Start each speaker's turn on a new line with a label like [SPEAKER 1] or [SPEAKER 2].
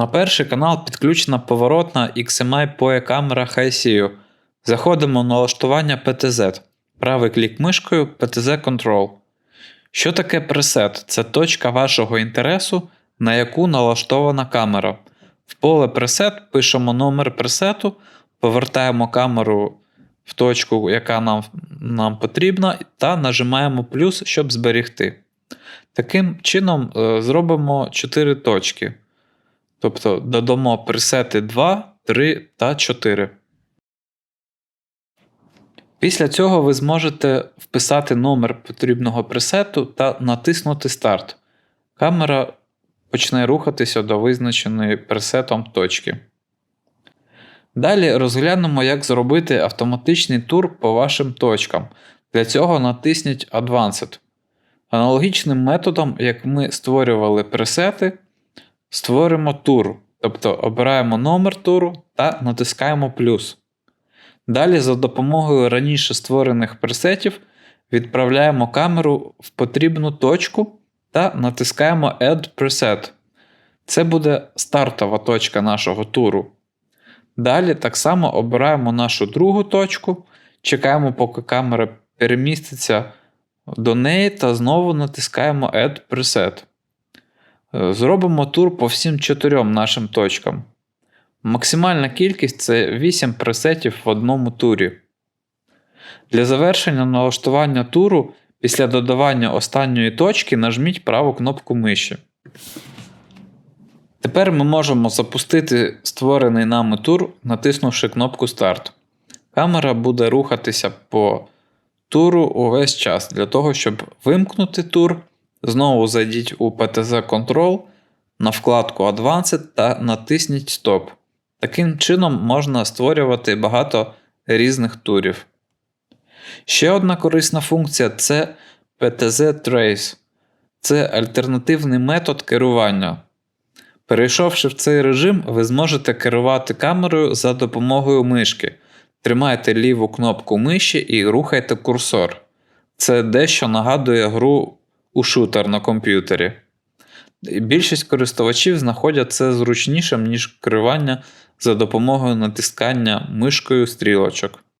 [SPEAKER 1] На перший канал підключена поворотна XMI POE камера HiSeau. Заходимо в налаштування PTZ. Правий клік мишкою PTZ Control. Що таке пресет? Це точка вашого інтересу, на яку налаштована камера. В поле пресет пишемо номер пресету, повертаємо камеру в точку, яка нам, нам потрібна, та нажимаємо плюс, щоб зберегти. Таким чином е, зробимо 4 точки. Тобто додамо пресети 2, 3 та 4. Після цього ви зможете вписати номер потрібного пресету та натиснути Старт. Камера почне рухатися до визначеної пресетом точки. Далі розглянемо, як зробити автоматичний тур по вашим точкам. Для цього натисніть Advanced. Аналогічним методом, як ми створювали пресети, створимо тур, тобто обираємо номер туру та натискаємо плюс. Далі за допомогою раніше створених пресетів відправляємо камеру в потрібну точку та натискаємо Add Preset. Це буде стартова точка нашого туру. Далі так само обираємо нашу другу точку, чекаємо, поки камера переміститься до неї та знову натискаємо Add Preset. Е, Зробимо тур по всім чотирьом нашим точкам. Максимальна кількість це 8 пресетів в одному турі. Для завершення налаштування туру після додавання останньої точки нажміть праву кнопку миші. Тепер ми можемо запустити створений нами тур, натиснувши кнопку Старт. Камера буде рухатися по туру увесь час. Для того, щоб вимкнути тур, знову зайдіть у PTZ Control на вкладку Advanced та натисніть Stop. Таким чином можна створювати багато різних турів. Ще одна корисна функція це PTZ Trace. Це альтернативний метод керування. Перейшовши в цей режим, ви зможете керувати камерою за допомогою мишки. Тримайте ліву кнопку миші і рухайте курсор. Це дещо нагадує гру у шутер на комп'ютері. Більшість користувачів знаходять це зручнішим, ніж керування за допомогою натискання мишкою стрілочок.